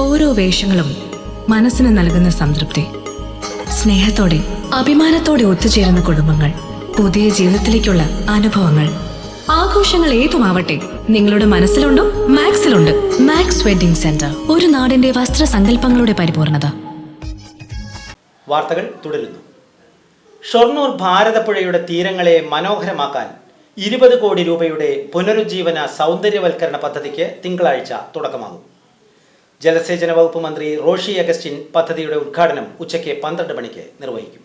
ഓരോ വേഷങ്ങളും മനസ്സിന് നൽകുന്ന സംതൃപ്തി. സ്നേഹത്തോടെ അഭിമാനത്തോടെ ഒത്തുചേരുന്ന കുടുംബങ്ങൾ പുതിയ ജീവിതത്തിലേക്കുള്ള അനുഭവങ്ങൾ. ആഘോഷങ്ങൾ ഏതുമാവട്ടെ നിങ്ങളുടെ മനസ്സിലുണ്ടോ മാക്സിലുണ്ട്. മാക്സ് വെഡിംഗ് സെന്റർ ഒരു നാടിന്റെ വസ്ത്ര വസ്ത്രസങ്കല്പങ്ങളുടെ പരിപൂർണത. വാർത്തകൾ തുടരുന്നു. ഷൊർണൂർ ഭാരതപ്പുഴയുടെ തീരങ്ങളെ മനോഹരമാക്കാൻ ഇരുപത് കോടി രൂപയുടെ പുനരുജ്ജീവന സൗന്ദര്യവൽക്കരണ പദ്ധതിക്ക് തിങ്കളാഴ്ച തുടക്കമാകും. ജലസേചന വകുപ്പ് മന്ത്രി റോഷി അഗസ്റ്റിൻ പദ്ധതിയുടെ ഉദ്ഘാടനം ഉച്ചയ്ക്ക് പന്ത്രണ്ട് മണിക്ക് നിർവഹിക്കും.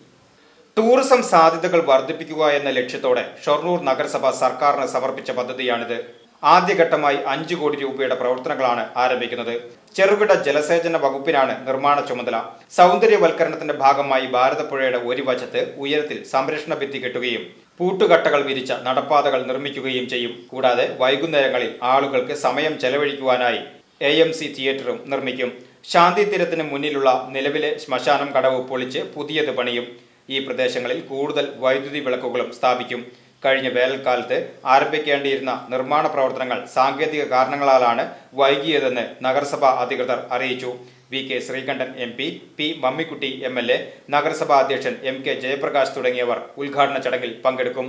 ടൂറിസം സാധ്യതകൾ വർദ്ധിപ്പിക്കുക എന്ന ലക്ഷ്യത്തോടെ ഷൊർണൂർ നഗരസഭ സർക്കാരിന് സമർപ്പിച്ച പദ്ധതിയാണിത്. ആദ്യഘട്ടമായി അഞ്ചു കോടി രൂപയുടെ പ്രവർത്തനങ്ങളാണ് ആരംഭിക്കുന്നത്. ചെറുകിട ജലസേചന വകുപ്പിനാണ് നിർമ്മാണ ചുമതല. സൗന്ദര്യവൽക്കരണത്തിന്റെ ഭാഗമായി ഭാരതപ്പുഴയുടെ ഒരു വശത്ത് ഉയരത്തിൽ സംരക്ഷണ ഭിത്തി കെട്ടുകയും പൂട്ടുകട്ടകൾ വിരിച്ച നടപ്പാതകൾ നിർമ്മിക്കുകയും ചെയ്യും. കൂടാതെ വൈകുന്നേരങ്ങളിൽ ആളുകൾക്ക് സമയം ചെലവഴിക്കുവാനായി എ എം സി തിയേറ്ററും നിർമ്മിക്കും. ശാന്തി തീരത്തിന് മുന്നിലുള്ള നിലവിലെ ശ്മശാനം കടവ് പൊളിച്ച് പുതിയത് പണിയും. ഈ പ്രദേശങ്ങളിൽ കൂടുതൽ വൈദ്യുതി വിളക്കുകളും സ്ഥാപിക്കും. കഴിഞ്ഞ വേനൽക്കാലത്ത് ആരംഭിക്കേണ്ടിയിരുന്ന നിർമ്മാണ പ്രവർത്തനങ്ങൾ സാങ്കേതിക കാരണങ്ങളാലാണ് വൈകിയതെന്ന് നഗരസഭാ അധികൃതർ അറിയിച്ചു. V K Sreekandan M P P Mammikutty M L A നഗരസഭാ അധ്യക്ഷൻ എം കെ ജയപ്രകാശ് തുടങ്ങിയവർ ഉദ്ഘാടന ചടങ്ങിൽ പങ്കെടുക്കും.